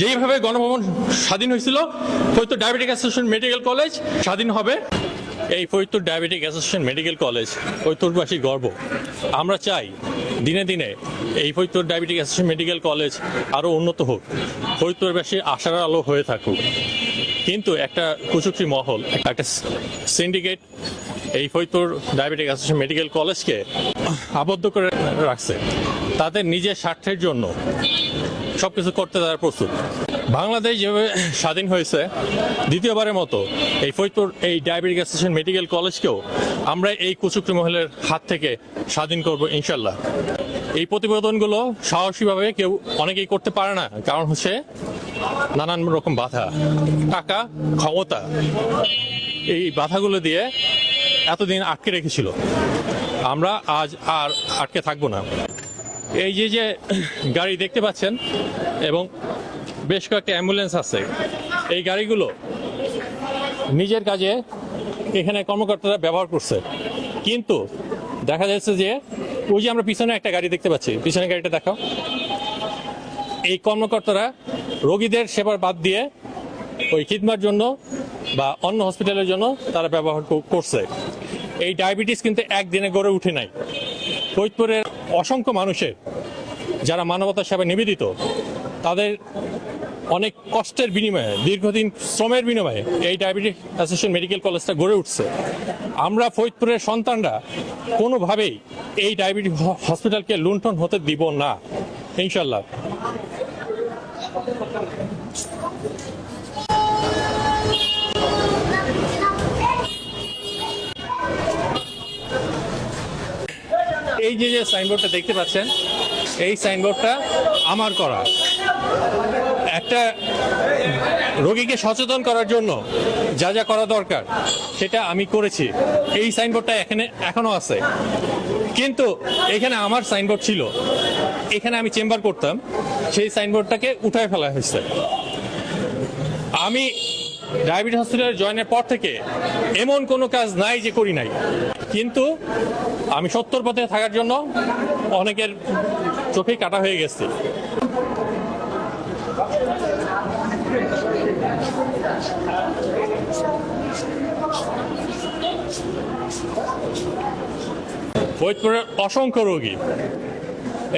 যেইভাবে গণভবন স্বাধীন হয়েছিল, Faridpur diabetic association medical college স্বাধীন হবে। এই Faridpur diabetic association medical college ফরিদপুরবাসী গর্ব। আমরা চাই দিনে দিনে এই Faridpur diabetic association medical college আরও উন্নত হোক। ফরিদপুরবাসী আশার আলো হয়ে থাকুক। কিন্তু একটা কুচুকরি মহল, একটা সিন্ডিকেট এই ফরিদপুর ডায়াবেটিক অ্যাসোসিয়েশন মেডিকেল কলেজকে আবদ্ধ করে রাখছে। তাদের নিজের স্বার্থের জন্য সব কিছু করতে তারা প্রস্তুত। বাংলাদেশ যেভাবে স্বাধীন হয়েছে, দ্বিতীয়বারের মতো এই ফরিদপুর, এই ডায়াবেটিক অ্যাসোসিয়েশন মেডিকেল কলেজকেও আমরা এই কুচুকরি মহলের হাত থেকে স্বাধীন করব ইনশাল্লাহ। এই প্রতিবেদনগুলো সাহসীভাবে কেউ অনেকেই করতে পারে না, কারণ হচ্ছে নানান রকম বাধা, টাকা, ক্ষমতা, এই বাধাগুলো দিয়ে এতদিন আটকে রেখেছিল। আমরা আজ আর আটকে থাকব না। এই যে যে গাড়ি দেখতে পাচ্ছেন, এবং বেশ কয়েকটা অ্যাম্বুলেন্স আছে, এই গাড়িগুলো নিজের কাজে এখানে কর্মকর্তারা ব্যবহার করছে। কিন্তু দেখা যাচ্ছে যে ওই যে আমরা পিছনে একটা গাড়ি দেখতে পাচ্ছি পিছনে গাড়িটা দেখাও। এই কর্মকর্তারা রোগীদের সেবার বাদ দিয়ে ওই খিদমার জন্য বা অন্য হসপিটালের জন্য তারা ব্যবহার কর- করছে। এই ডায়াবেটিস কিন্তু একদিনে গড়ে উঠে নাই। ফরিদপুরের অসংখ্য মানুষের যারা মানবতার সেবা নিবেদিত, তাদের অনেক কষ্টের বিনিময়ে, দীর্ঘদিন শ্রমের বিনিময়ে এই ডায়াবেটিক অ্যাসোসিয়েশন মেডিকেল কলেজটা গড়ে উঠছে। আমরা ফরিদপুরের সন্তানরা কোনোভাবেই এই ডায়াবেটিক হসপিটালকে লুণ্ঠন হতে দিব না। ইনশাল্লাহ এই যে যে সাইনবোর্ডটা দেখতে পাচ্ছেন, এই সাইনবোর্ডটা আমার করা। একটা রোগীকে সচেতন করার জন্য যা যা করা দরকার, সেটা আমি করেছি। এই সাইনবোর্ডটা এখানে এখনও আছে। কিন্তু এখানে আমার সাইনবোর্ড ছিল। এখানে আমি চেম্বার করতাম। সেই সাইনবোর্ডটাকে উঠায় ফেলা হয়েছে। আমি ডায়াবেটিস হসপিটালে জয়েনের পর থেকে এমন কোনো কাজ নাই যে করি নাই। কিন্তু আমি সত্তর পথে থাকার জন্য অনেকের চোখেই কাটা হয়ে গেছে। ফরিদপুরের অসংখ্য রোগী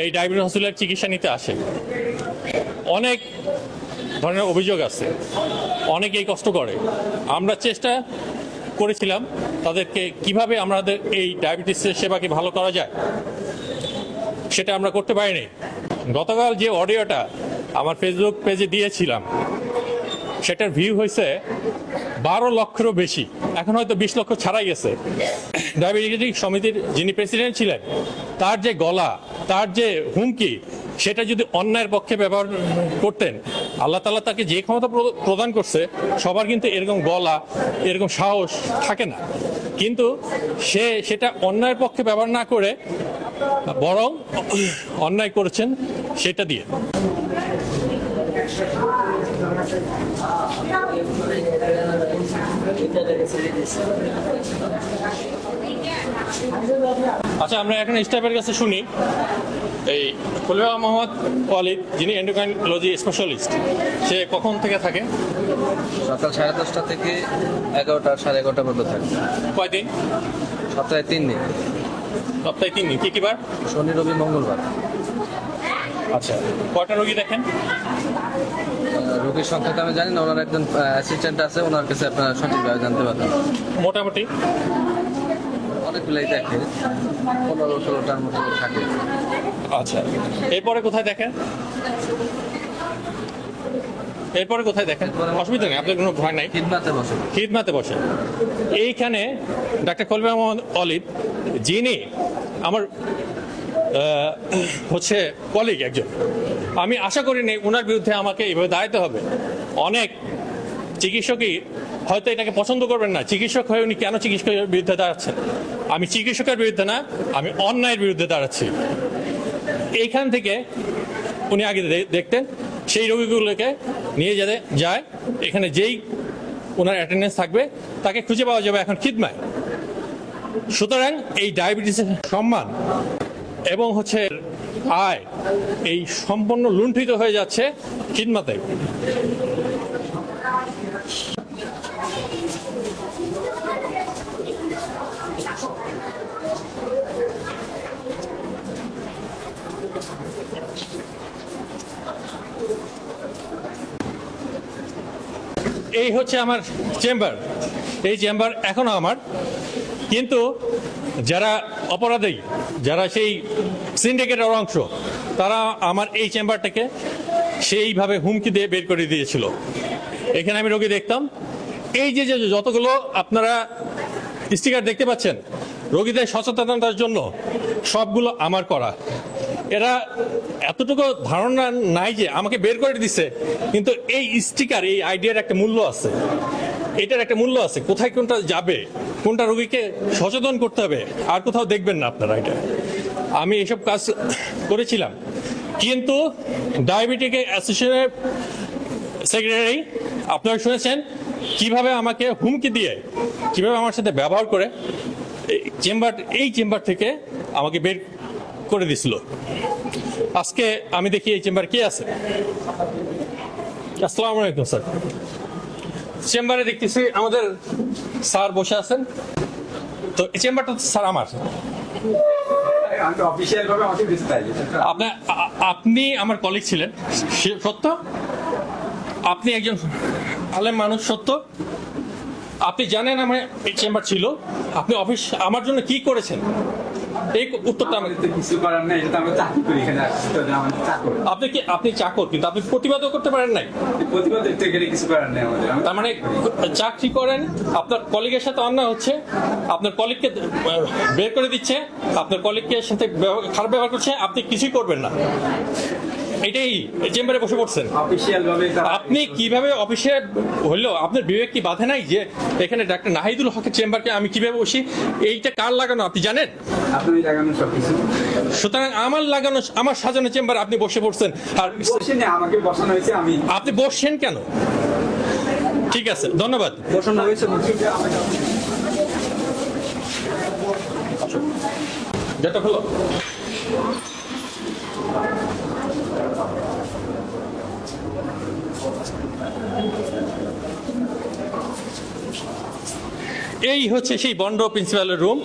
এই ডায়াবেটিস হসপিটালের চিকিৎসা নিতে আসে। অনেক ধরনের অভিযোগ আছে। অনেকেই কষ্ট করে। আমরা চেষ্টা করেছিলাম, তাদেরকে কীভাবে আমাদের এই ডায়াবেটিসের সেবাকে ভালো করা যায়, সেটা আমরা করতে পারিনি। গতকাল যে অডিওটা আমার ফেসবুক পেজে দিয়েছিলাম, সেটার ভিউ হয়েছে বারো লক্ষেরও বেশি। এখন হয়তো বিশ লক্ষ ছাড়াই গেছে। ডায়াবেটিক সমিতির যিনি প্রেসিডেন্ট ছিলেন, তার যে গলা, তার যে হুমকি সেটা যদি অন্যায়ের পক্ষে ব্যবহার করতেন, আল্লাহ তালা তাকে যে ক্ষমতা প্র- প্রদান করছে, সবার কিন্তু এরকম গলা, এরকম সাহস থাকে না। কিন্তু সে সেটা অন্যায়ের পক্ষে ব্যবহার না করে, বরং অন্যায় করেছেন সেটা দিয়ে। আচ্ছা আমরা এখন স্টাফের কাছে শুনি। এই কলিয়া মোহাম্মদ ওয়ালিদ যিনি এন্ডোক্রাইনোলজি স্পেশালিস্ট সে কখন থেকে থাকে? সকাল সাড়ে দশটা থেকে এগারোটা সাড়ে এগারোটা পর্যন্ত থাকে। কয়দিন? সপ্তাহে তিন দিন। সপ্তাহে তিন দিন। কি কি বার? শনি রবি মঙ্গলবার। আচ্ছা কয়টা রোগী দেখেন? রোগীর সংখ্যা আমি জানি না ওনার একজন অ্যাসিস্ট্যান্ট আছে ওনার কাছে আপনারা সঠিকভাবে জানতে পারবেন। মোটামুটি? অনেকগুলাই দেখে পনেরো ষোলোটার মতো থাকে। আচ্ছা এরপরে কোথায় দেখেন? এরপরে কোথায় দেখেন? অসুবিধা নেই আপনার কোনো ভয় নাই। খিদমাতে বসে। খিদমাতে বসে। এইখানে ডাক্তার কলবিয়া মোহাম্মদ অলিদ যিনি আমার হচ্ছে কলিগ একজন। আমি আশা করিনি ওনার বিরুদ্ধে আমাকে এইভাবে দাঁড়াতে হবে। অনেক চিকিৎসকই হয়তো এটাকে পছন্দ করবেন না। চিকিৎসক হয়ে উনি কেন চিকিৎসকের বিরুদ্ধে দাঁড়াচ্ছেন? আমি চিকিৎসকের বিরুদ্ধে না, আমি অন্যায়ের বিরুদ্ধে দাঁড়াচ্ছি। এইখান থেকে উনি আগে দেখতেন, সেই রোগীগুলোকে নিয়ে যেতে যায়। এখানে যেই ওনার অ্যাটেন্ডেন্স থাকবে, তাকে খুঁজে পাওয়া যাবে এখন খিদমায়। সুতরাং এই ডায়াবেটিসের সম্মান এবং হচ্ছে আয় এই সম্পূর্ণ লুণ্ঠিত হয়ে যাচ্ছে খিদমাতে। এই হচ্ছে আমার চেম্বার। এই চেম্বার এখনও আমার। কিন্তু যারা অপরাধী, যারা সেই সিন্ডিকেটের অংশ, তারা আমার এই চেম্বারটাকে সেইভাবে হুমকি দিয়ে বের করে দিয়েছিল। এখানে আমি রোগী দেখতাম। এই যে যে যতগুলো আপনারা স্টিকার দেখতে পাচ্ছেন, রোগীদের সচেতনতার জন্য সবগুলো আমার করা। এরা এতটুকু ধারণা নাই যে আমাকে বের করে দিছে, কিন্তু এই স্টিকার এই আইডিয়ার একটা মূল্য আছে। এটার একটা মূল্য আছে, কোথায় কোনটা যাবে, কোনটা রোগীকে সচেতন করতে হবে, আর কোথাও দেখবেন না আপনারা এটা। আমি এসব কাজ করেছিলাম। কিন্তু ডায়াবেটিক অ্যাসোসিয়েশনের সেক্রেটারি আপনারা শুনেছেন কীভাবে আমাকে হুমকি দিয়ে কীভাবে আমার সাথে ব্যবহার করে চেম্বার এই চেম্বার থেকে আমাকে বের করে দিছিল। আজকে আমি দেখি এই চেম্বার কে আছে। আসসালামু আলাইকুম স্যার। চেম্বারে দেখতেছি আমাদের স্যার বসে আছেন। তো এই চেম্বারটা তো স্যার আমার। আপনি আমার কলিগ ছিলেন সত্য? আপনি একজন আলেম মানুষ সত্য? আপনি জানেন আমার এই চেম্বার ছিল। আপনি অফিস আমার জন্য কি করেছেন? এই উত্তরটা আমি আমাদের তো কিছু করার নেই এটা আমরা চাকরি করি এখানে চাকর আপনি কি আপনি চাকর কিন্তু আপনি প্রতিবাদও করতে পারেন নাই। প্রতিবাদ দেখতে গেলে কিছু করার নেই আমাদের তার মানে চাকরি করেন আপনার কলিগের সাথে অন্যায় হচ্ছে আপনার কলিগকে বের করে দিচ্ছে আপনার কলিগকে সাথে খারাপ ব্যবহার করছে আপনি কিছুই করবেন না। এটাই চেম্বারে বসে পড়ছেন। আপনি কীভাবে অফিসে হলো? আপনার বিবেক কি বাধে নাই যে এখানে ডাক্তার নাহিদুল হকের চেম্বারকে আমি কীভাবে বসি? এইটা কার লাগানো? আপনি জানেন? সুতরাং আমার লাগানো আমার সাজানো চেম্বার আপনি বসে পড়ছেন। আর আমাকে বসানো হয়েছে আমি। আপনি বসছেন কেন? ঠিক আছে ধন্যবাদ। বসানো হয়েছে যেটা হলো। এই হচ্ছে সেই বন্ড প্রিন্সিপালের রুম,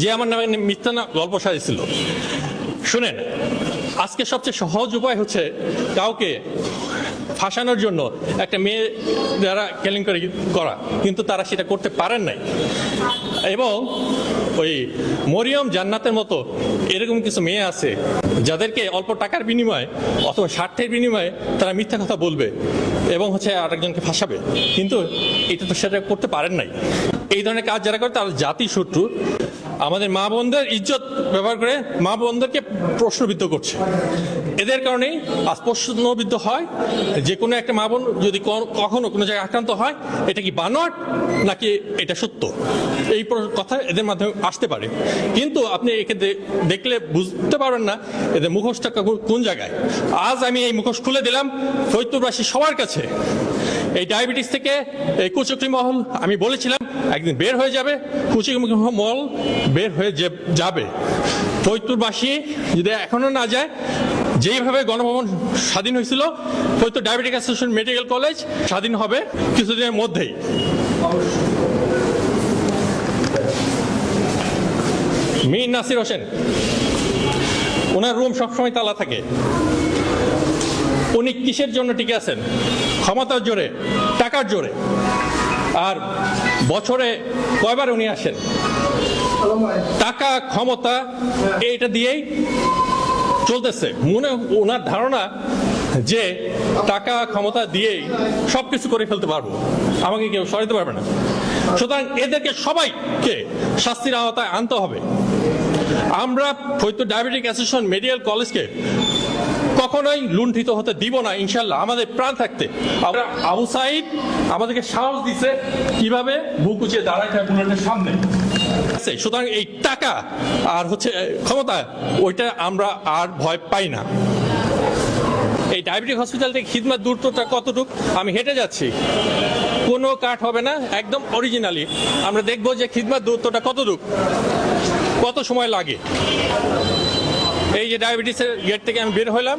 যে আমার নামে মিথ্যা গল্প সাজিয়েছিল। শুনেন, আজকে সবচেয়ে সহজ উপায় হচ্ছে কাউকে ফাঁসানোর জন্য একটা মেয়ে দ্বারা কেলেঙ্কারি করা, কিন্তু তারা সেটা করতে পারেন নাই। এবং ওই মরিয়ম জান্নাতের মতো এরকম কিছু মেয়ে আছে, যাদেরকে অল্প টাকার বিনিময়ে অথবা স্বার্থের বিনিময়ে তারা মিথ্যা কথা বলবে এবং হচ্ছে আরেকজনকে ফাঁসাবে। কিন্তু এটা তো সেটা করতে পারেন নাই। এই ধরনের কাজ যারা করে তারা জাতি শত্রু আমাদের মা বোনদের ইজ্জত ব্যবহার করে মা বোনদেরকে প্রশ্নবিদ্ধ করছে। এদের কারণেই আজ প্রশ্নবিদ্ধ হয় যে কোনো একটা মা বোন যদি কখনো কোনো জায়গায় আক্রান্ত হয়, এটা কি বানোয়াট নাকি এটা সত্য? এই কথা এদের মাধ্যমে আসতে পারে। কিন্তু আপনি একে দেখলে বুঝতে পারবেন না এদের মুখোশটা কোন জায়গায়। আজ আমি এই মুখোশ খুলে দিলাম ফরিদপুরবাসী সবার কাছে। এই ডায়াবেটিস থেকে এই কুচক্রি মহল, আমি বলেছিলাম, একদিন বের হয়ে যাবে। কুচক্রি মহল বের হয়ে যে- যাবে। ফরিদপুরবাসী যদি এখনও না যায়, যেইভাবে গণভবন স্বাধীন হয়েছিল Faridpur diabetic association medical college স্বাধীন হবে কিছুদিনের মধ্যেই। মীর নাসির হোসেন, ওনার রুম সবসময় তালা থাকে। উনি কিসের জন্য টিকে আছেন? ক্ষমতার জোরে, টাকার জোরে। আর বছরে কয়বার উনি আসেন? টাকা ক্ষমতা এইটা দিয়েই চলতেছে। মনে, ওনার ধারণা যে টাকা ক্ষমতা দিয়েই সব কিছু করে ফেলতে পারব। আমাকে কেউ সরাতে পারবে না। সুতরাং এদেরকে সবাইকে শাস্তির আওতায় আনতে হবে। আমরা ফরিদপুর ডায়াবেটিক অ্যাসোসিয়েশন মেডিকেল কলেজকে কখনোই লুণ্ঠিত হতে দিব না ইনশাল্লাহ আমাদের প্রাণ থাকতে। আমরা আবু সাইদ আমাদেরকে সাহস দিছে কীভাবে বুক উঁচিয়ে হয় বুলেটের সামনে। সুতরাং এই টাকা আর হচ্ছে ক্ষমতা, ওইটা আমরা আর ভয় পাই না। এই ডায়াবেটিক হসপিটাল থেকে খিদমার দূরত্বটা কতটুকু, আমি হেঁটে যাচ্ছি। কোনো কাঠ হবে না, একদম অরিজিনালি আমরা দেখব যে খিদমার দূরত্বটা কতটুকু, কত সময় লাগে। এই যে ডায়াবেটিসের গেট থেকে আমি বের হলাম।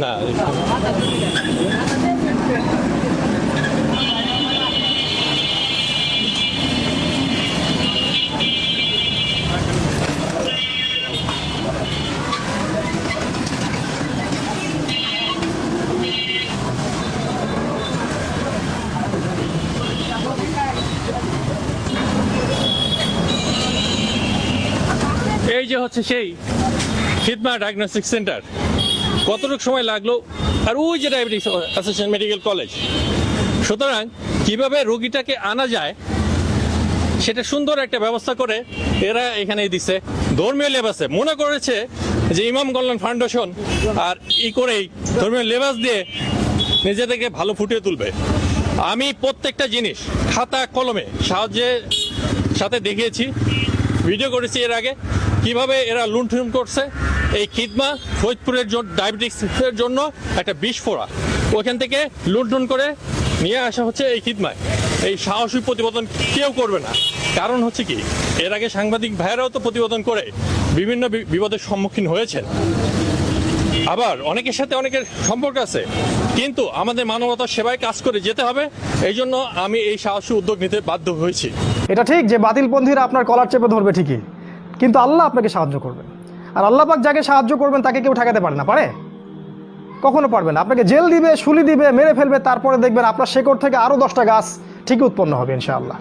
না এই যে হচ্ছে সেই খিদমা ডায়াগনস্টিক সেন্টার কতটুকু সময় লাগল? আর ওই যে ডায়াবেটিস অ্যাসোসিয়েশন মেডিকেল কলেজ সুতরাং কীভাবে রোগীটাকে আনা যায়, সেটা সুন্দর একটা ব্যবস্থা করে এরা এখানে দিছে। ধর্মীয় লেবাসে মনে করেছে যে ইমাম কল্যাণ ফাউন্ডেশন আর ই করেই ধর্মীয় লেবাস দিয়ে নিজেদেরকে ভালো ফুটিয়ে তুলবে। আমি প্রত্যেকটা জিনিস খাতা, কলমে সাহায্যে সাথে দেখিয়েছি, ভিডিও করেছি এর আগে। কীভাবে এরা লুণ্ঠন করছে? এই খিদমা ফরিদপুরের জন্য ডায়াবেটিক্সের জন্য একটা বিস্ফোরা ওখান থেকে লুণ্ঠন করে নিয়ে আসা হচ্ছে এই খিদমায়। এই সাহসী প্রতিবেদন কেউ করবে না। কারণ হচ্ছে কি, এর আগে সাংবাদিক ভাইয়েরাও তো প্রতিবেদন করে বিভিন্ন বিপদের সম্মুখীন হয়েছেন। আবার অনেকের সাথে অনেকের সম্পর্ক আছে। কিন্তু আমাদের মানবতার সেবায় কাজ করে যেতে হবে। এই জন্য আমি এই সাহসী উদ্যোগ নিতে বাধ্য হয়েছি। এটা ঠিক যে বাতিলপন্থীরা আপনার কলার চেপে ধরবে ঠিকই। কিন্তু আল্লাহ আপনাকে সাহায্য করবেন আর আল্লাহ পাক যাকে সাহায্য করবেন, তাকে কেউ ঠেকাতে পারে না। পারে? কখনো পারবেন আপনাকে জেল দিবে শুলি দিবে, মেরে ফেলবে, তারপরে দেখবেন আপনার শেকড় থেকে আরও দশটা গাছ ঠিকই উৎপন্ন হবে, ইনশাআল্লাহ।